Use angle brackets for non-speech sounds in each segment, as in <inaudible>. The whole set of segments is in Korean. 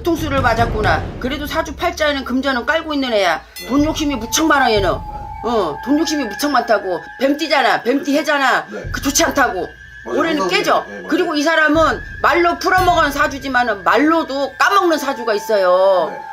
외통수를 맞았구나. 그래도 사주 팔자에는 금전은 깔고 있는 애야. 돈 욕심이 무척 많아 얘는. 어, 돈 욕심이 무척 많다고. 뱀띠잖아. 뱀띠 해잖아. 네. 그 좋지 않다고. 맞아요. 올해는 항상 깨져. 그래요. 네, 맞아요. 그리고 이 사람은 말로 풀어먹은 사주지만은 말로도 까먹는 사주가 있어요. 네.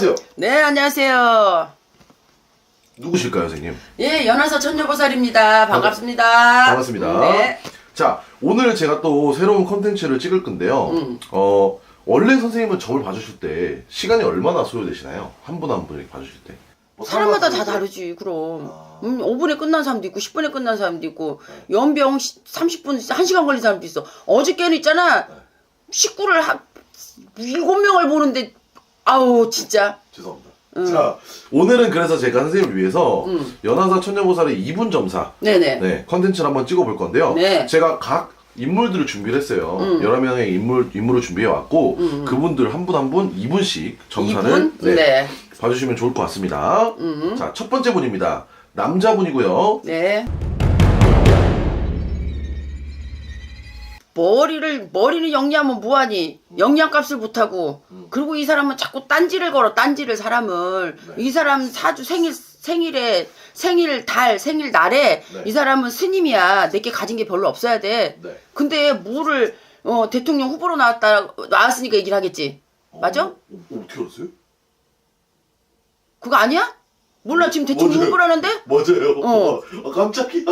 안녕하세요. 네, 안녕하세요. 누구실까요, 선생님? 예, 연화서 천녀보살입니다. 반갑습니다. 반갑습니다. 네. 자, 오늘 제가 또 새로운 컨텐츠를 찍을 건데요. 음. 어, 원래 선생님은 점을 봐주실 때 시간이 얼마나 소요되시나요? 한 분 한 분이 봐주실 때? 뭐 사람마다 다 다르지, 그럼. 아. 음, 5분에 끝난 사람도 있고, 10분에 끝난 사람도 있고, 연병 30분, 1시간 걸린 사람도 있어. 어저께는 있잖아, 네. 식구를 한, 7명을 보는데, 아우, 진짜. 죄송합니다. 음. 자, 오늘은 그래서 제가 선생님을 위해서 음. 연하사 천녀보살의 2분 점사 네네. 네, 컨텐츠를 한번 찍어볼 건데요. 네. 제가 각 인물들을 준비를 했어요. 음. 여러 명의 인물, 인물을 준비해 왔고, 음. 그분들 한 분 한 분 2분씩 점사를 2분? 네, 네. 봐주시면 좋을 것 같습니다. 음. 자, 첫 번째 분입니다. 남자분이고요. 네. 머리를 머리는 영리하면 뭐하니 영양값을 못하고 음. 그리고 이 사람은 자꾸 딴지를 걸어 딴지를 사람을 네. 이 사람 사주 생일 생일에 생일 달 생일 날에 네. 이 사람은 스님이야 내게 가진 게 별로 없어야 돼 네. 근데 뭐를 어, 대통령 후보로 나왔다 나왔으니까 얘기를 하겠지 맞아 어, 어, 어떻게 알았어요? 그거 아니야 몰라 지금 대통령 맞아요. 후보라는데 <laughs> 맞아요. 어. 아, 깜짝이야.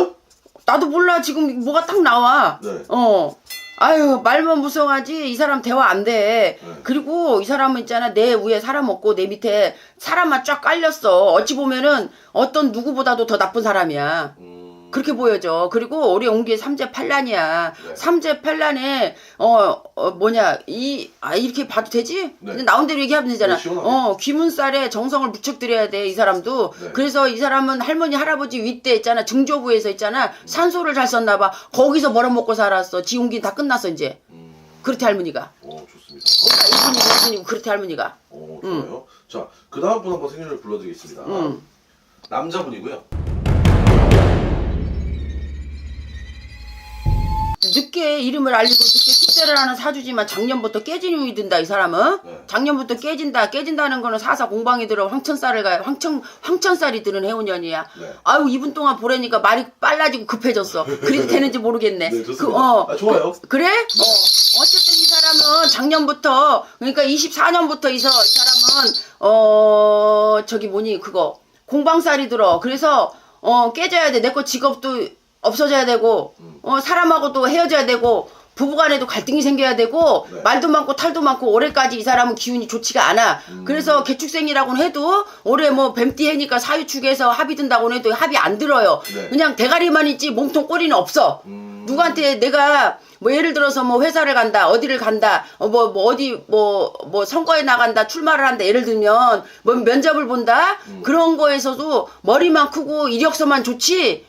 나도 몰라 지금 뭐가 딱 나와. 네. 어. 아유 말만 무성하지 이 사람 대화 안 돼. 네. 그리고 이 사람은 있잖아 내 위에 사람 없고 내 밑에 사람만 쫙 깔렸어. 어찌 보면은 어떤 누구보다도 더 나쁜 사람이야. 음, 그렇게 보여져. 그리고 올해 온게 삼재 팔란이야. 네. 삼재 팔란에 어, 어 뭐냐 이 아 이렇게 봐도 되지? 네. 근데 나온 대로 얘기하면 되잖아. 네. 어 귀문살에 정성을 무척 들여야 돼 이 사람도. 네. 그래서 이 사람은 할머니 할아버지 윗대 있잖아 증조부에서 있잖아 산소를 잘 썼나 봐. 거기서 벌어먹고 살았어. 지용기 다 끝났어 이제. 음, 그렇대 할머니가. 어, 좋습니다. 이분이고 이분이고 그렇대 할머니가. 어, 좋아요. 자, 그 다음 분 한번 생일을 불러드리겠습니다. 음. 남자분이고요. 늦게 이름을 알리고 늦게 출세를 하는 사주지만 작년부터 깨진 힘이 든다 이 사람은 네. 작년부터 깨진다 깨진다는 거는 사사 공방이 들어 황천살을 가요 황천 황천살이 드는 해운년이야 네. 아유 이분 동안 보라니까 말이 빨라지고 급해졌어 그래도 되는지 모르겠네 네. 그, 어, 아, 좋아요. 그, 래 어. 어쨌든 이 사람은 작년부터 그러니까 24년부터 이서 이 사람은 어 저기 뭐니 그거 공방살이 들어 그래서 어 깨져야 돼 내 거 직업도 없어져야 되고 음. 어 사람하고도 헤어져야 되고 부부간에도 갈등이 생겨야 되고 네. 말도 많고 탈도 많고 올해까지 이 사람은 기운이 좋지가 않아. 음. 그래서 개축생이라고는 해도 올해 뭐 뱀띠 해니까 사유 축에서 합이 든다고는 해도 합이 안 들어요. 네. 그냥 대가리만 있지 몸통 꼬리는 없어. 음, 누구한테 내가 뭐 예를 들어서 뭐 회사를 간다 어디를 간다 어뭐뭐 어디 뭐뭐 선거에 나간다 출마를 한다 예를 들면 뭐 면접을 본다 음. 그런 거에서도 머리만 크고 이력서만 좋지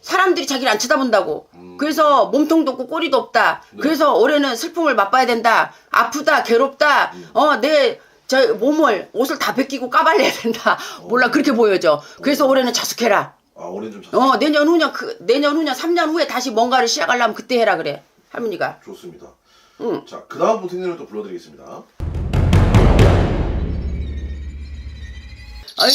사람들이 자기를 안 쳐다본다고 음. 그래서 몸통도 없고 꼬리도 없다 네. 그래서 올해는 슬픔을 맛봐야 된다 아프다 괴롭다 음. 어내 저 몸을 옷을 다 벗기고 까발려야 된다 어. 몰라 그렇게 보여져 그래서 올해는 자숙해라 아, 올해 좀 자. 어 내년 후년 그 내년 후년 3년 후에 다시 뭔가를 시작하려면 그때 해라 그래 할머니가 좋습니다. 응. 자, 그 다음 분 생일을 또 불러드리겠습니다. 아유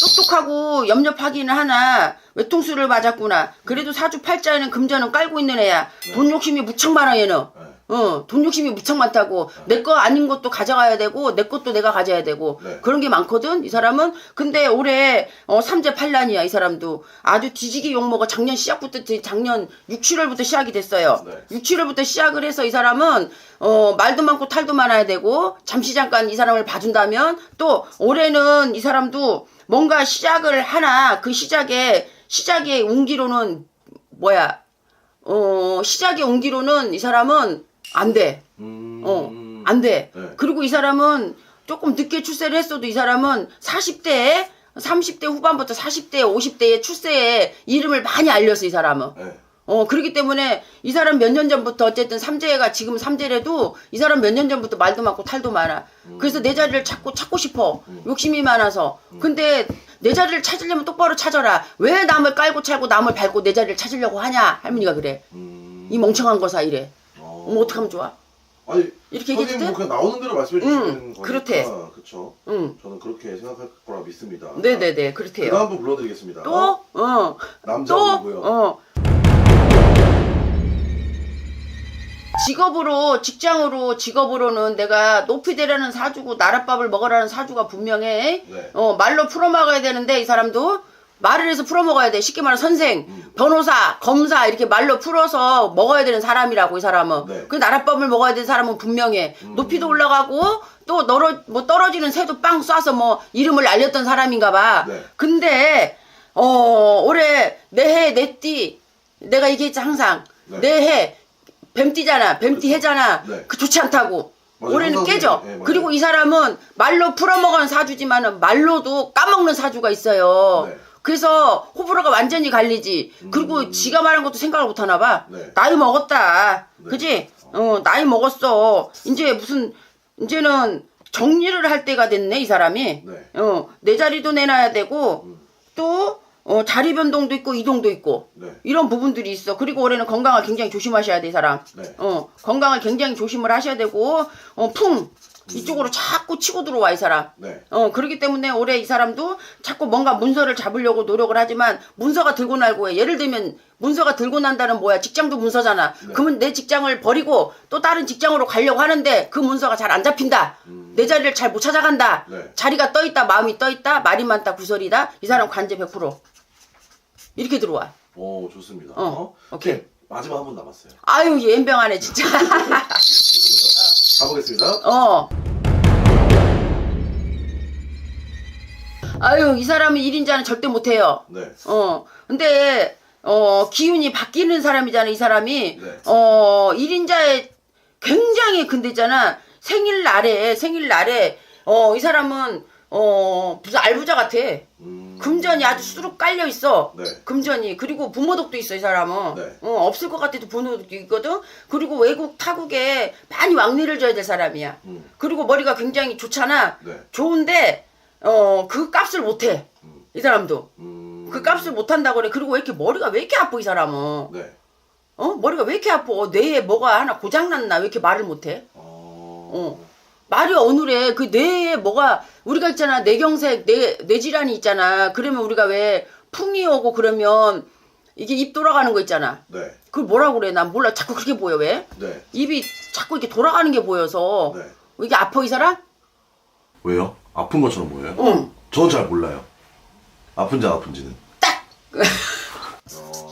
똑똑하고 염려하기는 하나. 외통수를 맞았구나. 그래도 사주 팔자에는 금전은 깔고 있는 애야. 돈 욕심이 무척 많아 얘는. 네. 어, 돈 욕심이 무척 많다고. 내 거 아닌 것도 가져가야 되고, 내 것도 내가 가져야 되고. 네. 그런 게 많거든, 이 사람은. 근데 올해, 어, 삼재 팔란이야, 이 사람도. 아주 뒤지게 욕먹어. 작년 시작부터, 작년 6, 7월부터 시작이 됐어요. 네. 6, 7월부터 시작을 해서 이 사람은, 어, 말도 많고 탈도 많아야 되고, 잠시 잠깐 이 사람을 봐준다면, 또, 올해는 이 사람도 뭔가 시작을 하나, 그 시작에, 시작의 운기로는, 뭐야, 어, 시작의 온기로는 이 사람은 안 돼. 음, 어. 안 돼. 네. 그리고 이 사람은 조금 늦게 출세를 했어도 이 사람은 40대에 30대 후반부터 40대, 50대에 출세에 이름을 많이 알렸어, 이 사람은. 네. 어, 그렇기 때문에 이 사람 몇 년 전부터 어쨌든 삼재가 지금 삼재래도 이 사람 몇 년 전부터 말도 많고 탈도 많아. 그래서 내 자리를 찾고 찾고 싶어. 욕심이 많아서. 근데 내 자리를 찾으려면 똑바로 찾아라. 왜 남을 깔고 차고 남을 밟고 내 자리를 찾으려고 하냐? 할머니가 그래. 음. 이 멍청한 거사 이래. 어. 어머 어떡하면 좋아? 아니 이렇게 얘기했거든? 뭐 그냥 나오는 대로 말씀해 주시는 응, 거니까 그렇대. 그렇죠. 응. 저는 그렇게 생각할 거라 믿습니다. 네네네 그 그렇대요. 다음 분 불러드리겠습니다. 또? 어. 또? 남자분이고요. 어. 직업으로 직장으로 직업으로는 내가 높이 되라는 사주고 나랏밥을 먹으라는 사주가 분명해. 네. 어 말로 풀어먹어야 되는데 이 사람도 말을 해서 풀어 먹어야 돼. 쉽게 말하면 선생, 음. 변호사, 검사 이렇게 말로 풀어서 먹어야 되는 사람이라고 이 사람은. 네. 그 나랏밥을 먹어야 되는 사람은 분명해. 음. 높이도 올라가고 또 널어 뭐 떨어지는 새도 빵 쏴서 뭐 이름을 알렸던 사람인가 봐. 네. 근데 어 올해 내해 내띠 내가 얘기했지 항상 네. 내해 뱀띠잖아 뱀띠 해잖아 네. 그 좋지 않다고 맞아요. 올해는 항상 깨져 그래요. 네, 맞아요. 그리고 이 사람은 말로 풀어먹은 사주지만은 말로도 까먹는 사주가 있어요 네. 그래서 호불호가 완전히 갈리지 그리고 지가 말한 것도 생각을 못 하나 봐 네. 나이 먹었다 네. 그지 어 나이 먹었어 이제 무슨 이제는 정리를 할 때가 됐네 이 사람이 네. 어, 내 자리도 내놔야 되고, 음. 또, 어, 자리 변동도 있고, 이동도 있고, 네. 이런 부분들이 있어. 그리고 올해는 건강을 굉장히 조심하셔야 돼, 이 사람. 네. 어, 건강을 굉장히 조심을 하셔야 되고, 어, 풍! 음. 이쪽으로 자꾸 치고 들어와, 이 사람. 네. 어, 그렇기 때문에 올해 이 사람도 자꾸 뭔가 문서를 잡으려고 노력을 하지만, 문서가 들고 날고 해. 예를 들면, 문서가 들고 난다는 뭐야? 직장도 문서잖아. 네. 그러면 내 직장을 버리고 또 다른 직장으로 가려고 하는데, 그 문서가 잘 안 잡힌다. 내 자리를 잘 못 찾아간다. 음. 네. 자리가 떠 있다, 마음이 떠 있다, 말이 많다, 구설이다. 이 사람 관제 100%. 이렇게 들어와. 오 좋습니다. 어, 오케이. 네, 마지막 한분 남았어요. 아유, 얘 연병하네, 진짜. <laughs> 가보겠습니다. 어. 아유, 이 사람은 1인자는 절대 못해요. 네. 어. 근데, 어, 기운이 바뀌는 사람이잖아, 이 사람이. 네. 어, 1인자에 굉장히 근데 있잖아. 생일날에, 생일날에, 어, 이 사람은, 어, 무슨 알부자 같아. 음. 금전이 아주 수룩 깔려 있어. 네. 금전이 그리고 부모덕도 있어 이 사람은. 네. 어, 없을 것 같아도 부모덕도 있거든. 그리고 외국 타국에 많이 왕래를 줘야 될 사람이야. 음. 그리고 머리가 굉장히 좋잖아. 네. 좋은데 어 그 값을 못해. 이 사람도 음. 그 값을 못한다고 그래. 그리고 왜 이렇게 머리가 왜 이렇게 아파 이 사람은? 네. 어 머리가 왜 이렇게 아파? 뇌에 뭐가 하나 고장 났나? 왜 이렇게 말을 못해? 어. 어. 말이 어느래 그 뇌에 뭐가 우리가 있잖아 뇌경색 뇌 뇌질환이 있잖아 그러면 우리가 왜 풍이 오고 그러면 이게 입 돌아가는 거 있잖아 네. 그걸 뭐라고 그래 난 몰라 자꾸 그렇게 보여 왜 네. 입이 자꾸 이렇게 돌아가는 게 보여서 네. 이게 아파 이 사람 왜요? 아픈 것처럼 보여요? 응 저는 잘 몰라요. 아픈지 안 아픈지는. 딱! <laughs>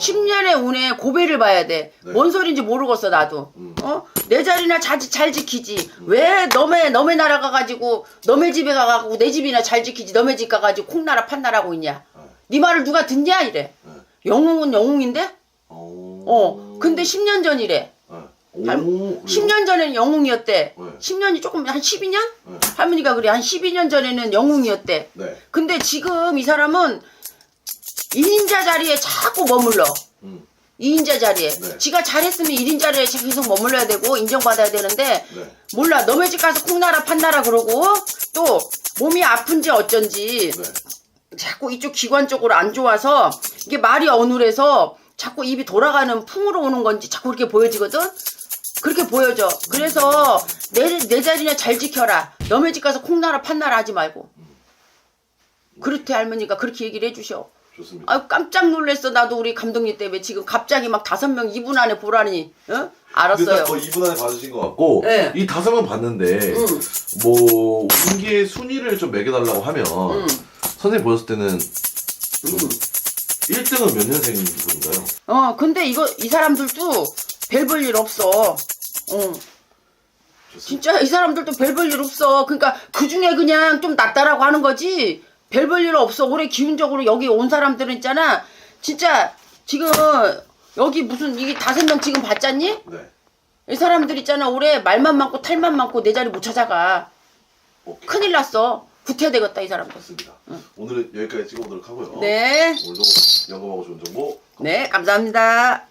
어. 10년의 운에 고배를 봐야 돼. 네. 뭔 소린지 모르겠어, 나도. 음. 어? 내 자리나 잘, 잘 지키지. 왜 너네, 너네 나라 가가지고, 너네 집에 가가지고 내 집이나 잘 지키지. 너네 집 가가지고 콩나라 판나라고 있냐. 네. 네 말을 누가 듣냐? 이래. 네. 영웅은 영웅인데? 어. 어. 근데 10년 전이래. 네. 오. 할- 그래요? 10년 전에는 영웅이었대. 네. 10년이 조금, 한 12년? 네. 할머니가 그래. 한 12년 전에는 영웅이었대. 네. 근데 지금 이 사람은 2인자 자리에 자꾸 머물러. 음. 2인자 자리에. 네. 지가 잘했으면 1인 자리에 계속 머물러야 되고 인정받아야 되는데 네. 몰라 너네 집 가서 콩나라 판나라 그러고 또 몸이 아픈지 어쩐지 네. 자꾸 이쪽 기관 쪽으로 안 좋아서 이게 말이 어눌해서 자꾸 입이 돌아가는 풍으로 오는 건지 자꾸 그렇게 보여지거든? 그렇게 보여져. 그래서 내, 내 자리나 잘 지켜라. 너네 집 가서 콩나라 판나라 하지 말고. 그렇대 할머니가 그렇게 얘기를 해주셔. 좋습니다. 아유 깜짝 놀랐어 나도 우리 감독님 때문에 지금 갑자기 막 다섯 명 2분 안에 보라니 어? 알았어요 거의 2분 안에 받으신 것 같고 네. 이 다섯 명 봤는데 음. 뭐 운기의 순위를 좀 매겨달라고 하면 음. 선생님 보셨을 때는 좀 1등은 몇 년생인 분인가요? 어 근데 이거 이 사람들도 별 볼 일 없어 어 좋습니다. 진짜 이 사람들도 별 볼 일 없어 그러니까 그 중에 그냥 좀 낫다라고 하는 거지 별 볼 일 없어 올해 기운적으로 여기 온 사람들은 있잖아 진짜 지금 여기 무슨 이게 다섯 명 지금 봤잖니 네. 이 사람들 있잖아 올해 말만 많고 탈만 많고 내 자리 못 찾아가 오케이. 큰일 났어 구태야 되겠다 이 사람들 맞습니다. 오늘은 여기까지 찍어보도록 하고요. 네. 오늘도 영감하고 좋은 정보 네 감사합니다